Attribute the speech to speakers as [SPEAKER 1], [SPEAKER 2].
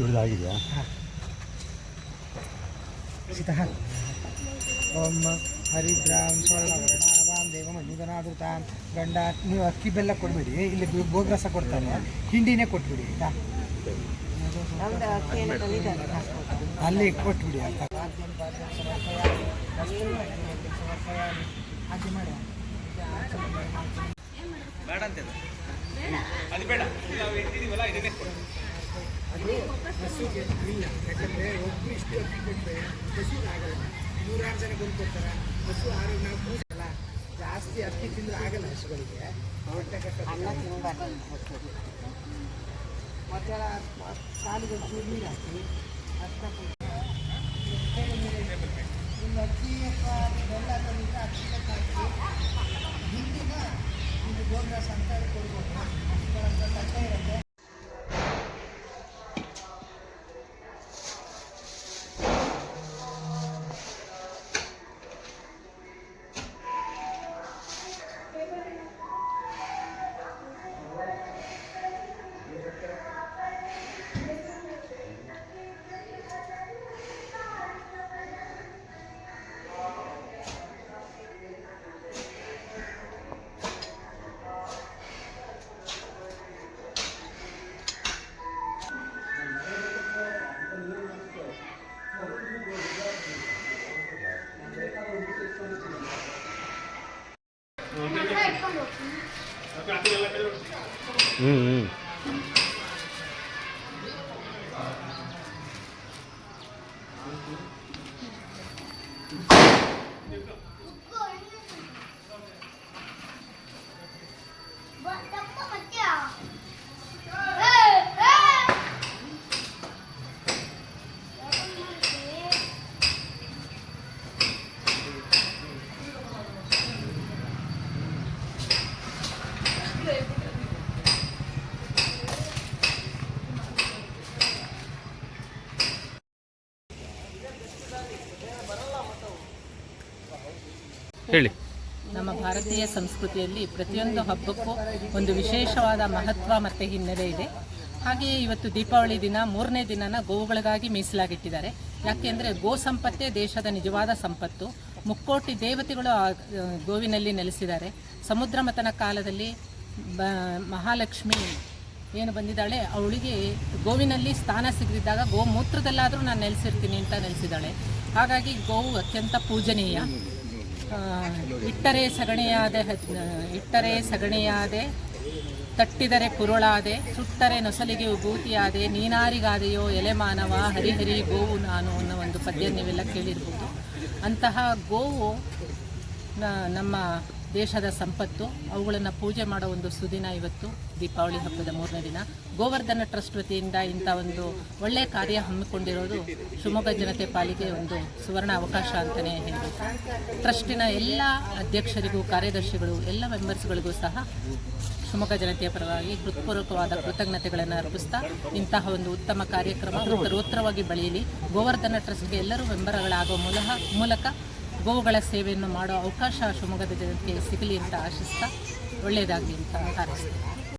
[SPEAKER 1] ಇವ್ರದ್ದು ಆಗಿದೆಯಾ
[SPEAKER 2] ಸಿತಃ ಓಂ ಹರಿದ್ರಾಂ ಸ್ವರ್ಣವರ್ಣಾಭಾಂ ದೇವಮನ್ಯುಧನಾದೃತಾಂ ಗಂಡ ನೀವು ಅಕ್ಕಿ ಬೆಲ್ಲ ಕೊಡಬೇಡಿ. ಇಲ್ಲಿ ಗೋಗ್ರಸ ಕೊಡ್ತಾರೆ. ಹಿಂಡಿನೇ ಕೊಟ್ಬಿಡಿ ಆಯ್ತಾ? ಅಲ್ಲಿ ಕೊಟ್ಬಿಡಿ ಆಯ್ತಾ? ಬೇಡ ಮಾಡಿ ಅದು ಹಸುಗೆ ಇಲ್ಲ. ಯಾಕಂದರೆ ಒಬ್ಬರು ಇಷ್ಟು ಅಕ್ಕಿ ಕೊಟ್ಟರೆ ಹಸುಗೆ ಆಗಲ್ಲ. ನೂರಾರು ಜನ ಬಂದು ಕೊಡ್ತಾರೆ ಹಸು ಆರೋಗ್ಯ ನಾವು ಅಲ್ಲ. ಜಾಸ್ತಿ ಅಕ್ಕಿ ತಿಂದ್ರೆ ಆಗಲ್ಲ ಹಸುಗಳಿಗೆ ಹೊಟ್ಟೆ ಮತ್ತೆ ಕಾಲಿಗೆ ಚೂರು ನೀರು ಹಾಕಿ ಅದನ್ನ ಒಂದು ಅಕ್ಕಿ ಬೆಲ್ಲ ತಂದಿದ್ರೆ ಅಕ್ಕಿ ಹಾಕಿ.
[SPEAKER 1] ಹ್ಞೂ ಹ್ಞೂ ಹೇಳಿ.
[SPEAKER 3] ನಮ್ಮ ಭಾರತೀಯ ಸಂಸ್ಕೃತಿಯಲ್ಲಿ ಪ್ರತಿಯೊಂದು ಹಬ್ಬಕ್ಕೂ ಒಂದು ವಿಶೇಷವಾದ ಮಹತ್ವ ಮತ್ತು ಹಿನ್ನೆಲೆ ಇದೆ. ಹಾಗೆಯೇ ಇವತ್ತು ದೀಪಾವಳಿ ದಿನ ಮೂರನೇ ದಿನನ ಗೋವುಗಳಿಗಾಗಿ ಮೀಸಲಾಗಿಟ್ಟಿದ್ದಾರೆ. ಯಾಕೆಂದರೆ ಗೋ ಸಂಪತ್ತೇ ದೇಶದ ನಿಜವಾದ ಸಂಪತ್ತು. ಮುಕ್ಕೋಟಿ ದೇವತೆಗಳು ಗೋವಿನಲ್ಲಿ ನೆಲೆಸಿದ್ದಾರೆ. ಸಮುದ್ರ ಮತನ ಕಾಲದಲ್ಲಿ ಬ, ಮಹಾಲಕ್ಷ್ಮಿ ಏನು ಬಂದಿದ್ದಾಳೆ? ಅವಳಿಗೆ ಗೋವಿನಲ್ಲಿ ಸ್ಥಾನ ಸಿಗದಿದ್ದಾಗ ಗೋಮೂತ್ರದಲ್ಲಾದರೂ ನಾನು ನೆಲೆಸಿರ್ತೀನಿ ಅಂತ ನೆಲೆಸಿದ್ದಾಳೆ. ಹಾಗಾಗಿ ಗೋವು ಅತ್ಯಂತ ಪೂಜನೀಯ. ಇಟ್ಟರೆ ಸಗಣಿಯಾದೆ ಇಟ್ಟರೆ ಸಗಣಿಯಾದೆ, ತಟ್ಟಿದರೆ ಕುರುಳಾದೆ, ಸುಟ್ಟರೆ ನೊಸಲಿಗೆ ವಿಭೂತಿಯಾದೆ, ನೀನಾರಿಗಾದೆಯೋ ಎಲೆ ಮಾನವ, ಹರಿಹರಿ ಗೋವು ನಾನು ಅನ್ನೋ ಒಂದು ಪದ್ಯ ನೀವೆಲ್ಲ ಕೇಳಿರ್ಬೋದು. ಅಂತಹ ಗೋವು ನಮ್ಮ ದೇಶದ ಸಂಪತ್ತು, ಅವುಗಳನ್ನು ಪೂಜೆ ಮಾಡೋ ಒಂದು ಸುದಿನ ಇವತ್ತು ದೀಪಾವಳಿ ಹಬ್ಬದ ಮೂರನೇ ದಿನ. ಗೋವರ್ಧನ ಟ್ರಸ್ಟ್ ವತಿಯಿಂದ ಇಂಥ ಒಂದು ಒಳ್ಳೆಯ ಕಾರ್ಯ ಹಮ್ಮಿಕೊಂಡಿರೋದು ಶಿವಮೊಗ್ಗ ಜನತೆ ಪಾಲಿಗೆ ಒಂದು ಸುವರ್ಣ ಅವಕಾಶ ಅಂತಲೇ ಹೇಳಬೇಕು. ಟ್ರಸ್ಟಿನ ಎಲ್ಲ ಅಧ್ಯಕ್ಷರಿಗೂ, ಕಾರ್ಯದರ್ಶಿಗಳು, ಎಲ್ಲ ಮೆಂಬರ್ಸ್ಗಳಿಗೂ ಸಹ ಶಿವಮೊಗ್ಗ ಜನತೆಯ ಪರವಾಗಿ ಹೃತ್ಪೂರ್ವಕವಾದ ಕೃತಜ್ಞತೆಗಳನ್ನು ಅರ್ಪಿಸ್ತಾ ಇಂತಹ ಒಂದು ಉತ್ತಮ ಕಾರ್ಯಕ್ರಮ ಉತ್ತರೋತ್ತರವಾಗಿ ಬೆಳೆಯಲಿ. ಗೋವರ್ಧನ ಟ್ರಸ್ಟ್ಗೆ ಎಲ್ಲರೂ ಮೆಂಬರ್ಗಳಾಗೋ ಮೂಲಕ ಮೂಲಕ ಗೋವುಗಳ ಸೇವೆಯನ್ನು ಮಾಡೋ ಅವಕಾಶ ಶಿವಮೊಗ್ಗದ ಜನತೆಗೆ ಸಿಗಲಿ ಅಂತ ಆಶಿಸ್ತಾ ಒಳ್ಳೆಯದಾಗಲಿ ಅಂತ ಹಾರೈಸ್ತೀನಿ.